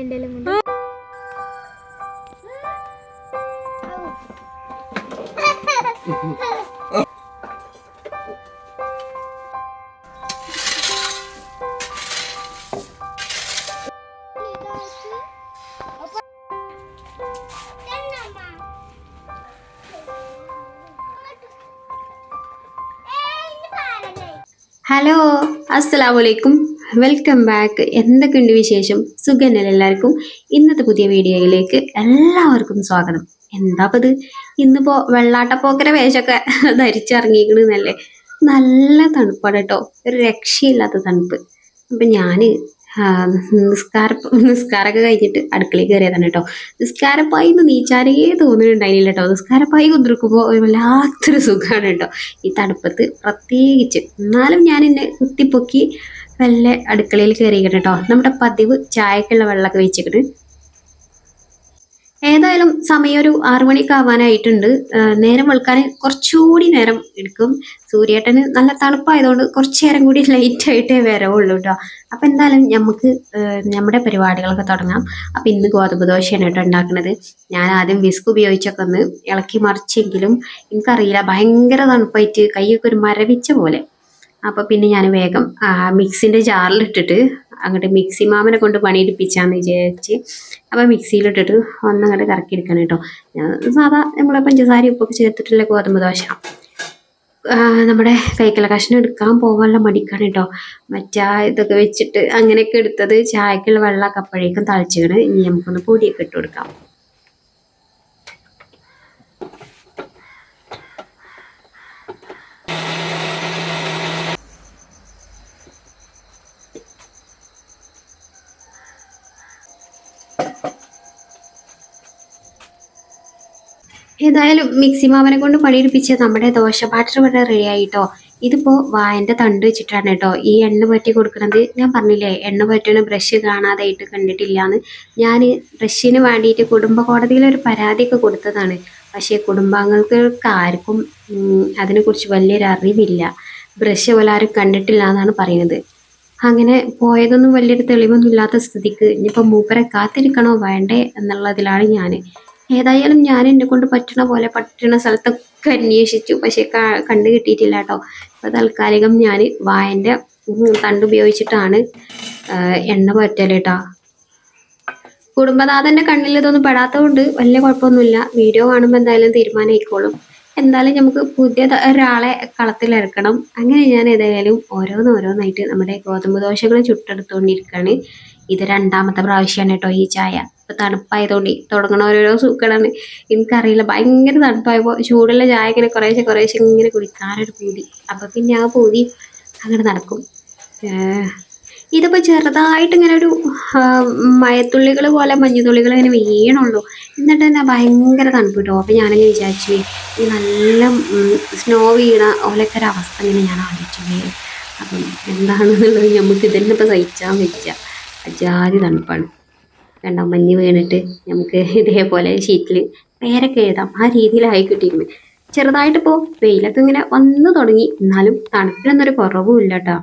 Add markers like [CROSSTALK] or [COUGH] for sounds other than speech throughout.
എല്ലാം കൊണ്ട്. ഹലോ അസ്സലാമു അലൈക്കും. വെൽക്കം ബാക്ക് എന്തൊക്കെയുണ്ട് വിശേഷം? സുഖനല്ല എല്ലാവർക്കും? ഇന്നത്തെ പുതിയ വീഡിയോയിലേക്ക് എല്ലാവർക്കും സ്വാഗതം. എന്താപ്പത്? ഇന്നിപ്പോ വെള്ളാട്ടപ്പോക്കര വേഷമൊക്കെ ധരിച്ചിറങ്ങിയിരിക്കണെന്നല്ലേ നല്ല തണുപ്പാണ് കേട്ടോ. ഒരു രക്ഷയില്ലാത്ത തണുപ്പ്. അപ്പൊ ആ, നിസ്കാര നിസ്കാരമൊക്കെ കഴിഞ്ഞിട്ട് അടുക്കളയിൽ കയറിയതാണ് കേട്ടോ. നിസ്കാരപ്പായി എന്ന് നീച്ചാരേ തോന്നുന്നുണ്ടായില്ല കേട്ടോ. നിസ്കാരപ്പായി കുതിർക്കുമ്പോൾ ഒരു വല്ലാത്തൊരു സുഖമാണ് കേട്ടോ. ഈ തണുപ്പത്ത് പ്രത്യേകിച്ച്. എന്നാലും ഞാൻ എന്നെ കുത്തിപ്പൊക്കി വല്ല അടുക്കളയിൽ കയറിയിട്ട് കേട്ടോ നമ്മുടെ പതിവ് ചായക്കുള്ള വെള്ളമൊക്കെ വെച്ചിട്ട്. ഏതായാലും സമയം ഒരു ആറു മണിയൊക്കെ ആവാനായിട്ടുണ്ട് നേരം വെളുക്കാൻ കുറച്ചുകൂടി നേരം എടുക്കും. സൂര്യേട്ടന് നല്ല തണുപ്പായതുകൊണ്ട് കുറച്ച് നേരം കൂടി ലൈറ്റ് ആയിട്ടേ വരവുള്ളൂ കേട്ടോ അപ്പം എന്തായാലും നമുക്ക് നമ്മുടെ പരിപാടികളൊക്കെ തുടങ്ങാം. അപ്പം ഇന്ന് ഗോതമ്പ് ദോശയാണ് കേട്ടോ ഉണ്ടാക്കുന്നത്. ഞാൻ ആദ്യം വിസ്ക് ഉപയോഗിച്ചൊക്കെ ഒന്ന് ഇളക്കി മറിച്ചെങ്കിലും എനിക്കറിയില്ല. ഭയങ്കര തണുപ്പായിട്ട് കൈയൊക്കെ ഒരു മരവിച്ച പോലെ. അപ്പൊ പിന്നെ ഞാൻ വേഗം മിക്സിന്റെ ജാറിലിട്ടിട്ട് അങ്ങോട്ട് മിക്സി മാമനെ കൊണ്ട് പണിയെടുപ്പിച്ചാന്ന് വിചാരിച്ച് അപ്പോൾ മിക്സിയിലിട്ടിട്ട് ഒന്നങ്ങോട്ട് കറക്കി എടുക്കണം കേട്ടോ. ഞാൻ സാധാ നമ്മളെ പഞ്ചസാര ഉപ്പൊക്കെ ചേർത്തിട്ടുള്ള ഗോതമ്പ് ദോശ. നമ്മുടെ കൈക്കല കഷ്ണം എടുക്കാൻ പോകാനുള്ള മടിക്കാണ് കേട്ടോ. മറ്റാ ഇതൊക്കെ വെച്ചിട്ട് അങ്ങനെയൊക്കെ എടുത്തത് ചായക്കുള്ള വെള്ളമൊക്കെ അപ്പോഴേക്കും തളിച്ചിക്കണ്. ഇനി നമുക്കൊന്ന് പൊടിയൊക്കെ ഇട്ട് കൊടുക്കാം. ഏതായാലും മിക്സി മാവനെ കൊണ്ട് പണിയെടുപ്പിച്ച് നമ്മുടെ ദോശ ബാറ്റർ ഇവിടെ റെഡി ആയിട്ടോ. ഇതിപ്പോ വായന്റെ തണ്ട് വെച്ചിട്ടാണ് കേട്ടോ. ഈ എണ്ണ പറ്റി കൊടുക്കുന്നത് ഞാൻ പറഞ്ഞില്ലേ എണ്ണ പറ്റുന്ന ബ്രഷ് കാണാതായിട്ട് കണ്ടിട്ടില്ലാന്ന്. ഞാൻ ബ്രഷിന് വേണ്ടിയിട്ട് കുടുംബ കോടതിയിൽ ഒരു പരാതിയൊക്കെ കൊടുത്തതാണ്. പക്ഷേ കുടുംബാംഗങ്ങൾക്ക് ആർക്കും അതിനെക്കുറിച്ച് വലിയൊരു അറിവില്ല. ബ്രഷ് പോലെ ആരും കണ്ടിട്ടില്ല എന്നാണ് പറയുന്നത്. അങ്ങനെ പോയതൊന്നും വലിയൊരു തെളിവൊന്നും ഇല്ലാത്ത സ്ഥിതിക്ക് ഇനിയിപ്പോൾ മൂപ്പരെ കാത്തിരിക്കണോ വേണ്ടേ എന്നുള്ളതിലാണ് ഞാൻ ഏതായാലും ഞാൻ എന്നെ കൊണ്ട് പറ്റണ പോലെ പറ്റണ സ്ഥലത്തൊക്കെ അന്വേഷിച്ചു. പക്ഷെ കണ്ടു കിട്ടിയിട്ടില്ല കേട്ടോ അപ്പോൾ താൽക്കാലികം ഞാൻ വായന്റെ തണ്ട് ഉപയോഗിച്ചിട്ടാണ് എണ്ണ പറ്റൽ കേട്ടോ കണ്ണിൽ ഇതൊന്നും പെടാത്തതുകൊണ്ട് വലിയ കുഴപ്പമൊന്നുമില്ല. വീഡിയോ കാണുമ്പോൾ എന്തായാലും തീരുമാനമായിക്കോളും. എന്തായാലും നമുക്ക് പുതിയ ഒരാളെ കളത്തിലിറക്കണം അങ്ങനെ ഞാൻ ഏതായാലും ഓരോന്നോരോന്നായിട്ട് നമ്മുടെ ഗോതമ്പ് ദോശകൾ ചുട്ടെടുത്തുകൊണ്ടിരിക്കുകയാണ് ഇത് രണ്ടാമത്തെ പ്രാവശ്യമാണ് കേട്ടോ ഈ ചായ. ഇപ്പൊ തണുപ്പായതുകൊണ്ട് തുടങ്ങണ ഓരോരോ സൂക്കടാണ്. എനിക്കറിയില്ല ഭയങ്കര തണുപ്പായപ്പോൾ ചൂടുള്ള ചായ ഇങ്ങനെ കുറേശ്ശെ കുറേശ്ശെ ഇങ്ങനെ കുടിക്കാനൊരു പൂതി. അപ്പോൾ പിന്നെ ആ പൂതി അങ്ങനെ നടക്കും. ഇതിപ്പോൾ ഇതിപ്പോ ചെറുതായിട്ട് ഇങ്ങനെ ഒരു മയത്തുള്ളികൾ പോലെ മഞ്ഞുതുള്ളികൾ ഇങ്ങനെ വീണുള്ളൂ. എന്നിട്ട് തന്നെ ഭയങ്കര തണുപ്പ് കിട്ടും. അപ്പോൾ ഞാനങ്ങനെ വിചാരിച്ചു ഈ നല്ല സ്നോ വീണ ഓലൊക്കെ ഒരു അവസ്ഥ ഇങ്ങനെ ഞാൻ ആലോചിച്ചു. അപ്പം എന്താണെന്നുള്ളത് നമുക്ക് ഇതന്നെ ഇപ്പൊ സഹിച്ചാൽ വെച്ച അജാതി തണുപ്പാണ്. രണ്ടാം മഞ്ഞ് വീണിട്ട് നമുക്ക് ഇതേപോലെ ഷീറ്റിൽ പേരൊക്കെ എഴുതാം. ആ രീതിയിലായി കിട്ടിയിരുന്നു. ചെറുതായിട്ട് ഇപ്പോൾ വെയിലൊക്കെ ഇങ്ങനെ വന്നു തുടങ്ങി. എന്നാലും തണുപ്പിനൊന്നൊരു ഒരു കുറവും ഇല്ല കേട്ടോ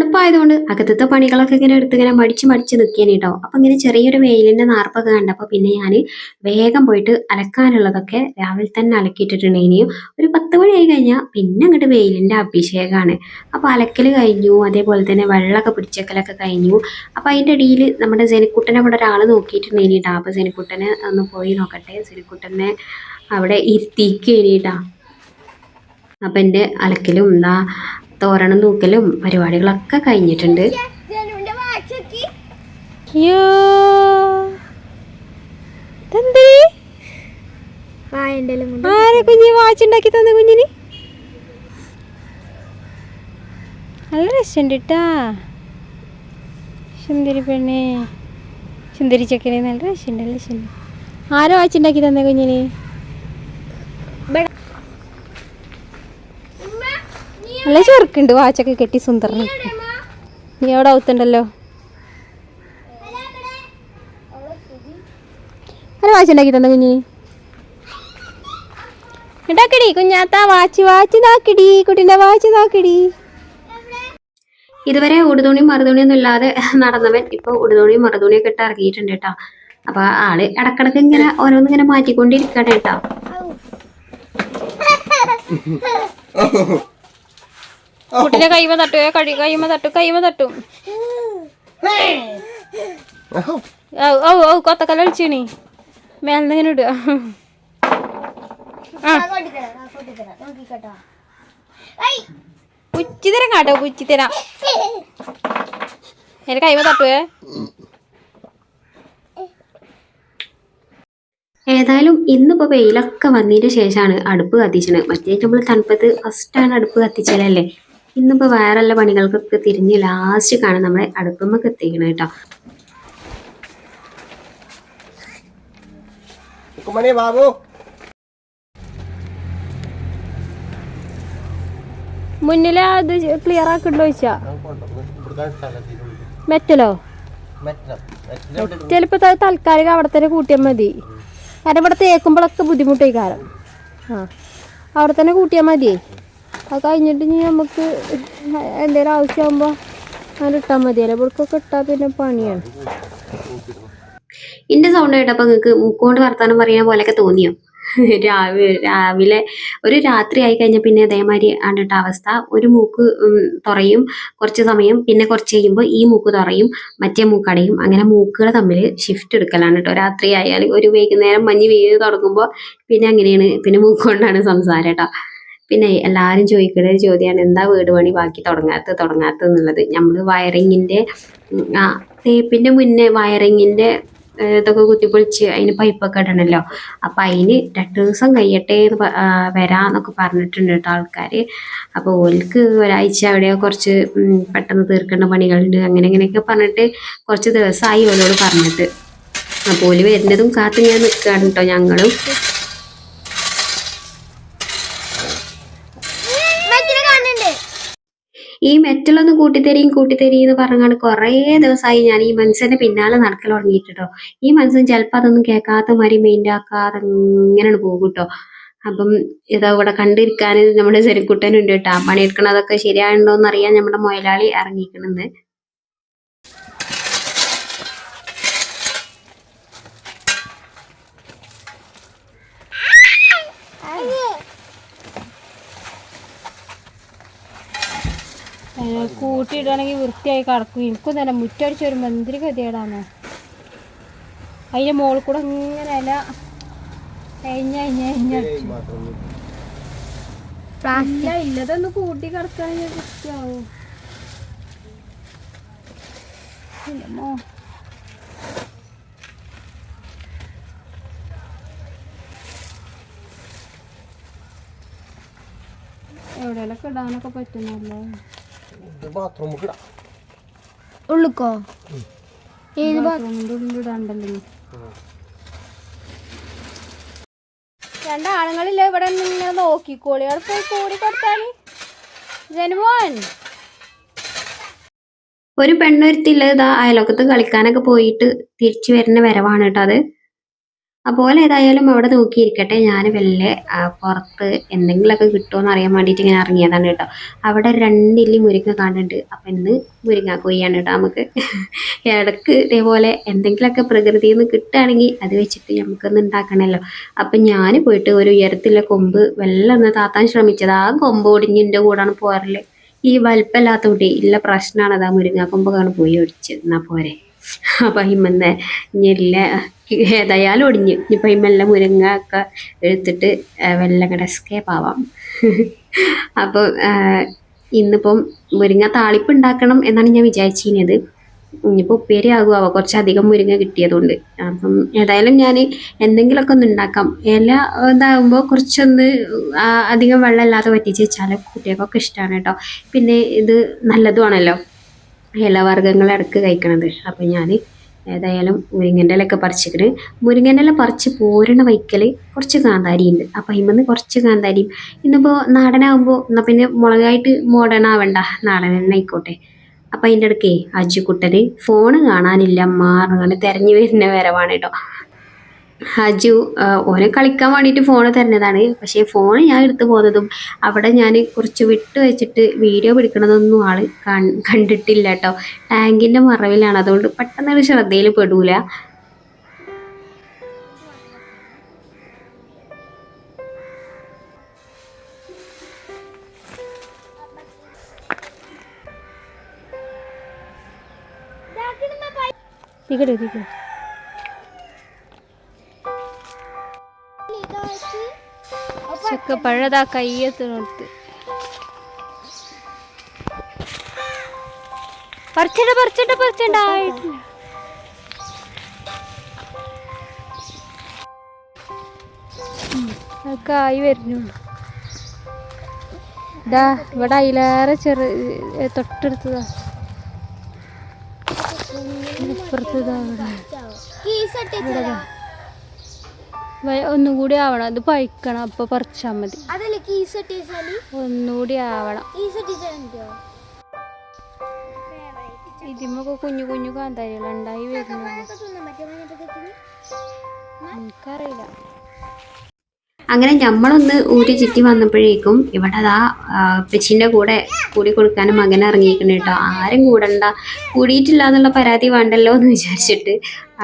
തണുപ്പായതുകൊണ്ട് അകത്തത്തെ പണികളൊക്കെ ഇങ്ങനെ എടുത്ത് ഇങ്ങനെ മടിച്ച് മടിച്ച് നിൽക്കേനെ കേട്ടോ അപ്പം ഇങ്ങനെ ചെറിയൊരു വെയിലിന്റെ നാർപ്പൊക്കെ കണ്ടപ്പോൾ പിന്നെ ഞാൻ വേഗം പോയിട്ട് അലക്കാനുള്ളതൊക്കെ രാവിലെ തന്നെ അലക്കിയിട്ടിട്ടുണ്ടെങ്കിൽ ഒരു പത്ത് മണിയായി കഴിഞ്ഞാൽ പിന്നെ അങ്ങോട്ട് വെയിലിന്റെ അഭിഷേകമാണ് അപ്പോൾ അലക്കൽ കഴിഞ്ഞു അതേപോലെ തന്നെ വെള്ളമൊക്കെ പിടിച്ചേക്കലൊക്കെ കഴിഞ്ഞു. അപ്പോൾ അതിന്റെ ഇടയിൽ നമ്മുടെ സെനിക്കുട്ടനെ കൂടെ ഒരാൾ നോക്കിയിട്ടുണ്ടെങ്കിൽ കേട്ടോ അപ്പോൾ സെനിക്കുട്ടനെ ഒന്ന് പോയി നോക്കട്ടെ. സെനിക്കുട്ടനെ അവിടെ ഇരുത്തിക്കേനിട്ടാ അപ്പം എന്റെ അലക്കലും എന്താ തോരണം തൂക്കലും പരിപാടികളൊക്കെ കഴിഞ്ഞിട്ടുണ്ട്. ആരെ കുഞ്ഞി വാച്ചുണ്ടാക്കി തന്ന കുഞ്ഞിന്? നല്ല രസമുണ്ട് കേട്ടാ സുന്ദരി പെണ്ണേ. സുന്ദരി ചെക്കനെ നല്ല രസമുണ്ടല്ലേ ശരി ആരോ വാച്ചുണ്ടാക്കി തന്നെ കുഞ്ഞിന്? നല്ല ചെറുക്കുണ്ട് വാച്ചൊക്കെ കെട്ടി സുന്ദരൻ. നീ അവിടെ ഔത്തുണ്ടല്ലോ വാച്ച് ഉണ്ടാക്കി തന്നെ കുഞ്ഞി? ഉണ്ടാക്കടി കുഞ്ഞാത്ത വാച്ച് വാച്ച് നോക്കിടി കുട്ടീന്റെ വാച്ച് നോക്കിടി ഇതുവരെ ഉടുതുണിയും മറുതുണിയൊന്നും ഇല്ലാതെ നടന്നവൻ ഇപ്പൊ ഉടുതുണിയും മറുതുണിയൊക്കെ ഇട്ട് ഇറങ്ങിയിട്ടുണ്ട് കേട്ടോ. അപ്പൊ ആൾ ഇടക്കിടക്ക് ഇങ്ങനെ ഓരോന്നിങ്ങനെ മാറ്റിക്കൊണ്ടിരിക്കട്ടെ കേട്ടോ. [LAUGHS] കുട്ടീന്റെ കൈമ തട്ടു കഴി കൈമ തട്ടു കൈമ തട്ടും. ഔ ഔ കൊത്തക്കല്ല ഒളിച്ചീണി മേലെന്ന് ഇങ്ങനെ ഇടുക. പുച്ചിത്തരം കാട്ടോ പുച്ചിത്തരം. എന്റെ കൈമ തട്ടുവേ ഏതായാലും ഇന്നിപ്പോ വെയിലൊക്കെ വന്നതിന് ശേഷമാണ് അടുപ്പ് കത്തിച്ചത്. മറ്റേ നമ്മൾ തണുപ്പത്ത് ഫസ്റ്റാണ് അടുപ്പ് കത്തിച്ചതല്ലേ ഇന്നിപ്പോ വേറെല്ല പണികൾക്കൊക്കെ തിരിഞ്ഞ് ലാസ്റ്റ് കാണാൻ നമ്മളെ അടുപ്പമ്മക്ക് എത്തിക്കണം കേട്ടോ. ബാബു. മുന്നിലെ അത് ക്ലിയർ ആക്കണ്ടോ ചോദിച്ചാ? മെറ്റലോ? ചിലപ്പോ താൽക്കാലികം അവിടെ തന്നെ കൂട്ടിയാൽ മതി. കാരണം ഇവിടെ തേക്കുമ്പോഴൊക്കെ ബുദ്ധിമുട്ടായി കാരണം ആ അവിടെ തന്നെ കൂട്ടിയാൽ മതിയേ. അത് കഴിഞ്ഞിട്ട് ഇനി നമുക്ക് എന്തെങ്കിലും ആവശ്യമാകുമ്പോൾ അങ്ങനെ ഇട്ടാൽ മതിയല്ലോ ഇവിടേക്കൊക്കെ ഇട്ടാൽ പിന്നെ പണിയാണ്. ഇന്റെ സൗണ്ട് കേട്ടപ്പോ നിങ്ങൾക്ക് മൂക്കോണ്ട് വർത്താനം പറയുന്ന പോലെയൊക്കെ തോന്നിയോ? രാവിലെ ഒരു രാത്രി ആയി കഴിഞ്ഞാൽ പിന്നെ അതേമാതിരി ആണ്ടിട്ട അവസ്ഥ. ഒരു മൂക്ക് തുറയും കുറച്ച് സമയം പിന്നെ കുറച്ച് കഴിയുമ്പോൾ ഈ മൂക്ക് തുറയും മറ്റേ മൂക്കടയും അങ്ങനെ മൂക്കുകൾ തമ്മിൽ ഷിഫ്റ്റ് എടുക്കലാണ് കേട്ടോ. രാത്രി ആയാൽ ഒരു വൈകുന്നേരം മഞ്ഞ് വീഴ് തുടങ്ങുമ്പോൾ പിന്നെ അങ്ങനെയാണ്. പിന്നെ മൂക്കൊണ്ടാണ് സംസാരം കേട്ടോ. പിന്നെ എല്ലാവരും ചോദിക്കുന്ന ഒരു ചോദ്യമാണ് എന്താ വീട് പണി ബാക്കി തുടങ്ങാത്ത തുടങ്ങാത്ത എന്നുള്ളത്. നമ്മൾ വയറിങ്ങിന്റെ ആ തേപ്പിന്റെ മുന്നേ വയറിങ്ങിന്റെ ഇതൊക്കെ കുത്തിപ്പൊളിച്ച് അതിന് പൈപ്പൊക്കെ ഇടണമല്ലോ അപ്പം അതിന് രണ്ട് ദിവസം കഴിയട്ടെ എന്ന് വരാമെന്നൊക്കെ പറഞ്ഞിട്ടുണ്ട് കേട്ടോ ആൾക്കാർ അപ്പോൾ ഓൽക്ക് ഒരാഴ്ച അവിടെ കുറച്ച് പെട്ടെന്ന് തീർക്കേണ്ട പണികളുണ്ട്. അങ്ങനെ അങ്ങനെയൊക്കെ പറഞ്ഞിട്ട് കുറച്ച് ദിവസമായി ഓലോട് പറഞ്ഞിട്ട്. അപ്പോൾ ഓൽ വരുന്നതും കാത്ത് ഞാൻ നിൽക്കുകയാണ് കേട്ടോ ഞങ്ങളും മറ്റിനെ കാണുന്നുണ്ട് ഈ മെറ്റലൊന്ന് കൂട്ടിത്തരീം കൂട്ടിത്തരീ എന്ന് പറഞ്ഞാൽ കുറേ ദിവസമായി ഞാൻ ഈ മനുഷ്യന്റെ പിന്നാലെ നടക്കൽ തുടങ്ങിയിട്ടോ ഈ മനുഷ്യൻ ചിലപ്പോൾ അതൊന്നും കേൾക്കാത്ത മാതിരി മെയിന്റെ ആക്കാതെ കേട്ടോ അപ്പം ഇതാ ഇവിടെ കണ്ടിരിക്കാൻ നമ്മുടെ ചെരുക്കുട്ടനുണ്ട് കേട്ടോ പണിയെടുക്കണതൊക്കെ ശരിയായിട്ടുണ്ടോ എന്ന് നമ്മുടെ മുതലാളി ഇറങ്ങിക്കണെന്ന് കൂട്ടിയിടുകയാണെങ്കിൽ വൃത്തിയായി കിടക്കും. എനിക്കും തന്നെ മുറ്റടിച്ച് വരുമ്പോൾ എന്തൊരു ഗതികേടാണ് അതിന്റെ മുകളിൽ കൂടെ ഇങ്ങനെ ഇല ഇല്ലതൊന്ന് കൂട്ടി കിടക്കാൻ വൃത്തിയാവും. എവിടെയൊക്കെ ഇടാനൊക്കെ പറ്റുന്നല്ലോ ബാത്റൂം ഉള്ളുക്കോ ഏത് ബാത്റൂമിന്റെ ഉള്ളിലിടാണ്ടല്ലോ രണ്ടാണുങ്ങളില്ല ഇവിടെ നിന്ന് ഇങ്ങനെ നോക്കിക്കോളി. അവിടെ പോയി കൂടി കൊടുത്താൽ? ജനുമോൻ. ഒരു പെണ്ണൊരുത്തില്ല ഇതാ അയലോക്കത്ത് കളിക്കാനൊക്കെ പോയിട്ട് തിരിച്ചു വരുന്ന വരവാണ് കേട്ടോ അത്. അപ്പോൾ ഏതായാലും അവിടെ നോക്കിയിരിക്കട്ടെ. ഞാൻ വല്ല ആ, പുറത്ത് എന്തെങ്കിലുമൊക്കെ കിട്ടുമോ അറിയാൻ വേണ്ടിയിട്ട് ഇങ്ങനെ ഇറങ്ങിയതാണ് കേട്ടോ. അവിടെ രണ്ടില്ലി മുരിങ്ങ കാണുന്നുണ്ട് അപ്പം ഇന്ന് മുരിങ്ങ കൊയ്യാണ് കേട്ടോ നമുക്ക്. ഇടയ്ക്ക് ഇതേപോലെ എന്തെങ്കിലുമൊക്കെ പ്രകൃതിയിൽ നിന്ന് കിട്ടുകയാണെങ്കിൽ അത് വെച്ചിട്ട് നമുക്കൊന്ന് ഉണ്ടാക്കണമല്ലോ. അപ്പം ഞാൻ പോയിട്ട് ഒരു ഉയരത്തിലെ കൊമ്പ് വെള്ളം ഒന്ന് താത്താൻ ശ്രമിച്ചത്. ആ കൊമ്പ് ഒടിഞ്ഞിന്റെ കൂടാണ് പോരൽ. ഈ വലിപ്പമില്ലാത്ത കുട്ടി ഇല്ല പ്രശ്നമാണ് അതാ മുരിങ്ങാക്കൊമ്പൊക്കെയാണ് പോയി ഒടിച്ചത് എന്നാൽ പോരെ. അപ്പം ഇമ്മന്നെ ഇല്ല ഏതായാലും ഒടിഞ്ഞ്. ഇനിയിപ്പോൾ ഇമ്മെല്ലാം മുരിങ്ങ ഒക്കെ എടുത്തിട്ട് വെള്ളം കൂടെ എസ്കേപ്പ് അപ്പോൾ ഇന്നിപ്പം മുരിങ്ങ താളിപ്പ് ഉണ്ടാക്കണം എന്നാണ് ഞാൻ വിചാരിച്ചിരുന്നത് ഇനിയിപ്പോൾ ഉപ്പേരി ആകുമാവോ കുറച്ചധികം മുരിങ്ങ കിട്ടിയതുകൊണ്ട്. അപ്പം ഏതായാലും ഞാൻ എന്തെങ്കിലുമൊക്കെ ഒന്ന് ഉണ്ടാക്കാം ഇല ഇതാകുമ്പോൾ കുറച്ചൊന്ന് അധികം വെള്ളമില്ലാതെ വറ്റിച്ച് വെച്ചാൽ കുട്ടികൾക്കൊക്കെ ഇഷ്ടമാണ് കേട്ടോ. പിന്നെ ഇത് നല്ലതുമാണല്ലോ ഇലവർഗങ്ങൾ ഇടയ്ക്ക് കഴിക്കണത്. അപ്പം ഞാൻ ഏതായാലും മുരിങ്ങന്റെ ഇലയൊക്കെ പറിച്ചിട്ട് മുരിങ്ങന്റെ ഇല പറിച്ച് പോരണ വയ്ക്കൽ കുറച്ച് കാന്താരി ഉണ്ട് അപ്പം അതിൽ കുറച്ച് കാന്താരിയും ഇന്നിപ്പോൾ നാടനാകുമ്പോൾ എന്നാൽ പിന്നെ മുളകായിട്ട് മോഡേൺ ആവണ്ട. നാടൻ തന്നെ ആയിക്കോട്ടെ. അപ്പം അതിന്റെ ഇടയ്ക്കേ അജുക്കുട്ടന് ഫോണ് കാണാനില്ല മാറുകൊണ്ട് തിരഞ്ഞു വരുന്ന വരവാണ് കേട്ടോ ആ, ഓനെ കളിക്കാൻ വേണ്ടിയിട്ട് ഫോണ് തരുന്നതാണ്. പക്ഷേ ഫോൺ ഞാൻ എടുത്തു പോകുന്നതും അവിടെ ഞാൻ കുറച്ച് വിട്ട് വെച്ചിട്ട് വീഡിയോ പിടിക്കണതൊന്നും ആൾ കണ്ടിട്ടില്ല കേട്ടോ. ടാങ്കിന്റെ മറവിലാണ്. അതുകൊണ്ട് പെട്ടെന്നൊരു ശ്രദ്ധയിൽ പെടൂല. തികട് തികട് ചക്ക പഴതാ കയ്യെത്തിനോട്ട് പറിച്ചിട്ട് പറിച്ചിട്ട് പറിച്ചിട്ടായിട്ടില്ല ഒക്കെ ആയി വരുന്നുള്ളൂ ഇതാ ഇവിടെ അതിലേറെ ചെറു തൊട്ടടുത്തതാ. ഇപ്പുറത്തതാ ഇവിടെ. ഇവിടെ ദാ. വയ- ഒന്നും കൂടി ആവണം. അത് പഴിക്കണം. അപ്പൊ പറിച്ചാൽ മതി. ഒന്നുകൂടി ആവണം. ഇതിമൊക്കെ കുഞ്ഞു കുഞ്ഞു കാന്താരികൾ ഉണ്ടായി വരുന്നു എനിക്കറിയില്ല. അങ്ങനെ നമ്മളൊന്ന് ഊരി ചുറ്റി വന്നപ്പോഴേക്കും ഇവിടെ അതാ പെച്ചിന്റെ കൂടെ കൂടി കൊടുക്കാനും മകൻ ഇറങ്ങിയിരിക്കണം കേട്ടോ. ആരും കൂടണ്ട. കൂടിയിട്ടില്ല എന്നുള്ള പരാതി വേണ്ടല്ലോ എന്ന് വിചാരിച്ചിട്ട്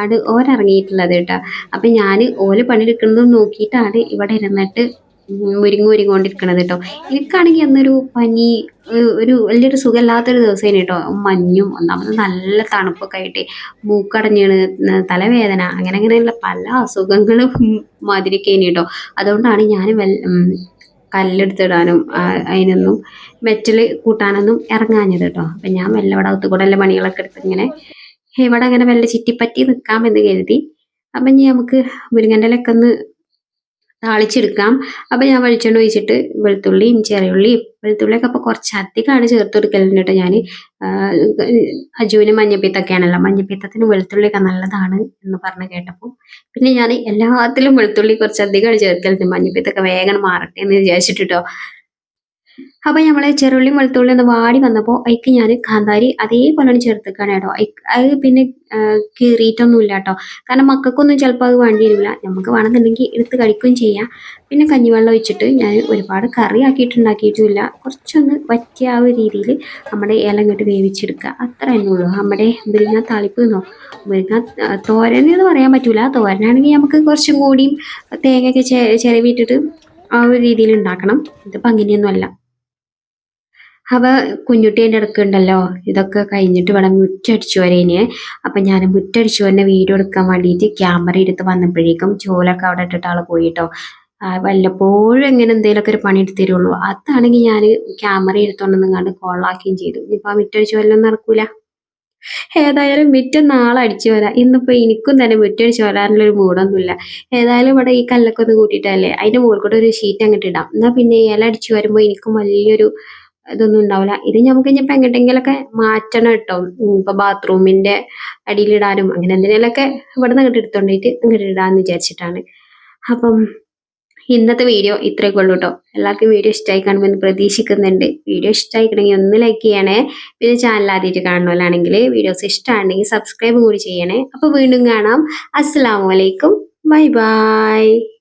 ആണ് ഓരിറങ്ങിയിട്ടുള്ളത് കേട്ടോ. അപ്പം ഞാൻ ഓൽ പണിയെടുക്കുന്നത് നോക്കിയിട്ടാണ് ഇവിടെ ഇരുന്നിട്ട് മുരിങ്ങ ഒരുങ്ങിക്കൊണ്ടിരിക്കണത് കേട്ടോ. എനിക്കാണെങ്കിൽ അന്നൊരു പനി ഒരു വലിയൊരു സുഖമില്ലാത്തൊരു ദിവസമായിരുന്നു കേട്ടോ. മഞ്ഞും ഒന്നാമത് നല്ല തണുപ്പൊക്കെ ആയിട്ട് മൂക്കടഞ്ഞാണ് തലവേദന അങ്ങനെ അങ്ങനെയുള്ള പല അസുഖങ്ങളും മാതിരിക്കേനി കേട്ടോ. അതുകൊണ്ടാണ് ഞാൻ കല്ലെടുത്തിടാനും അതിനൊന്നും മെറ്റൽ കൂട്ടാനൊന്നും ഇറങ്ങാഞ്ഞത് കേട്ടോ. അപ്പം ഞാൻ വെല്ല ഇവിടെ അകത്ത് കൂടെ എല്ലാ പണികളൊക്കെ എടുത്ത് ഇങ്ങനെ ഇവിടെ അങ്ങനെ വെല്ല ചുറ്റിപ്പറ്റി നിൽക്കാമെന്ന് കരുതി. അപ്പം ഇനി നമുക്ക് മുരിങ്ങന്റെ ഒന്ന് താളിച്ചെടുക്കാം. അപ്പം ഞാൻ വെളിച്ചെണ്ണ ഒഴിച്ചിട്ട് വെളുത്തുള്ളിയും ചെറിയുള്ളിയും വെളുത്തുള്ളിയൊക്കെ അപ്പോൾ കുറച്ച് അധികമാണ് ചേർത്ത് കൊടുക്കലുണ്ട് കേട്ടോ ഞാൻ അജുവിന് മഞ്ഞപ്പിത്തൊക്കെയാണല്ലോ മഞ്ഞപ്പിത്തത്തിന് വെളുത്തുള്ളിയൊക്കെ നല്ലതാണ് എന്ന് പറഞ്ഞ് കേട്ടപ്പോൾ പിന്നെ ഞാൻ എല്ലാത്തിലും വെളുത്തുള്ളി കുറച്ച് അധികമാണ് ചേർക്കലുണ്ട്. മഞ്ഞപ്പിത്തൊക്കെ വേഗം മാറട്ടെ എന്ന് വിചാരിച്ചിട്ട് കേട്ടോ. അപ്പൊ നമ്മളെ ചെറുള്ളി വെളുത്തുള്ളി ഒന്ന് വാടി വന്നപ്പോൾ അതിക്ക് ഞാൻ കാന്താരി അതേപോലെ ചേർത്തേക്കാണ് കേട്ടോ. അയ്ക്ക് അത് പിന്നെ കീറിയിട്ടൊന്നും ഇല്ല കേട്ടോ. കാരണം മക്കൾക്കൊന്നും ചിലപ്പോൾ അത് വേണ്ടി വരില്ല നമുക്ക് വേണമെന്നുണ്ടെങ്കിൽ എടുത്ത് കഴിക്കുകയും ചെയ്യാം. പിന്നെ കഞ്ഞിവെള്ളം ഒഴിച്ചിട്ട് ഞാൻ ഒരുപാട് കറി ആക്കിയിട്ടുണ്ടാക്കിയിട്ടുമില്ല കുറച്ചൊന്ന് പറ്റിയ ആ ഒരു രീതിയിൽ നമ്മുടെ ഇല ഇങ്ങോട്ട് വേവിച്ചെടുക്കുക അത്ര തന്നെ ഉള്ളൂ. നമ്മുടെ മുരിങ്ങ താളിപ്പ് എന്നോ മുരിങ്ങ തോരൻ എന്ന് പറയാൻ പറ്റൂല. തോരനാണെങ്കിൽ നമുക്ക് കുറച്ചും കൂടിയും തേങ്ങയൊക്കെ ചെ ചിരവിയിട്ടിട്ട് ആ ഒരു രീതിയിൽ ഉണ്ടാക്കണം. ഇതിപ്പോൾ അങ്ങനെയൊന്നും അല്ല അപ്പോൾ കുഞ്ഞുട്ടി എന്റെ അടുക്കുണ്ടല്ലോ ഇതൊക്കെ കഴിഞ്ഞിട്ട് ഇവിടെ മുറ്റടിച്ചു വരേന്. അപ്പം ഞാൻ മുറ്റടിച്ചു വന്നെ വീഡിയോ എടുക്കാൻ വേണ്ടിയിട്ട് ക്യാമറ എടുത്ത് വന്നപ്പോഴേക്കും ചോലൊക്കെ അവിടെ ഇട്ടിട്ട് ആൾ പോയിട്ടോ. വല്ലപ്പോഴും എങ്ങനെ എന്തെങ്കിലുമൊക്കെ ഒരു പണി എടുത്ത് തരുള്ളൂ. അതാണെങ്കിൽ ഞാൻ ക്യാമറ എടുത്തോണ്ടെന്നും കണ്ട് കോളാക്കുകയും ചെയ്തു. ഇനിയിപ്പോൾ ആ മുറ്റടിച്ചു വല്ലതും നടക്കൂല. ഏതായാലും മുറ്റം നാളെ അടിച്ചു വരാം. ഇന്നിപ്പോൾ എനിക്കും തന്നെ മുറ്റടിച്ചു വരാനുള്ളൊരു മൂടൊന്നുമില്ല. ഏതായാലും ഇവിടെ ഈ കല്ലൊക്കെ ഒന്ന് കൂട്ടിയിട്ടല്ലേ? അതിന്റെ മുകളിൽ കൂടെ ഒരു ഷീറ്റ് അങ്ങോട്ട് ഇടാം. എന്നാൽ പിന്നെ ഇല അടിച്ചു വരുമ്പോൾ എനിക്കും വലിയൊരു ഇതൊന്നും ഉണ്ടാവില്ല. ഇത് നമുക്ക് ഇനിയിപ്പോൾ എങ്ങോട്ടെങ്കിലൊക്കെ മാറ്റണം കേട്ടോ. ഇപ്പൊ ബാത്റൂമിന്റെ അടിയിലിടാനും അങ്ങനെ എന്തിനേലൊക്കെ ഇവിടെ നിന്ന് എടുത്തോണ്ടിട്ട് അങ്ങോട്ട് ഇടാന്ന് വിചാരിച്ചിട്ടാണ്. അപ്പം ഇന്നത്തെ വീഡിയോ ഇത്രയൊക്കെ ഉള്ളൂ കേട്ടോ. എല്ലാവർക്കും വീഡിയോ ഇഷ്ടമായി കാണുമെന്ന് പ്രതീക്ഷിക്കുന്നുണ്ട്. വീഡിയോ ഇഷ്ടമായിക്കണമെങ്കിൽ ഒന്ന് ലൈക്ക് ചെയ്യണേ. പിന്നെ ചാനൽ ആദ്യമായിട്ട് കാണുന്നവരാണെങ്കിൽ വീഡിയോസ് ഇഷ്ടമാണെങ്കിൽ സബ്സ്ക്രൈബ് കൂടി ചെയ്യണേ. അപ്പോൾ വീണ്ടും കാണാം. അസ്സാം വലൈക്കും ബൈ ബൈ.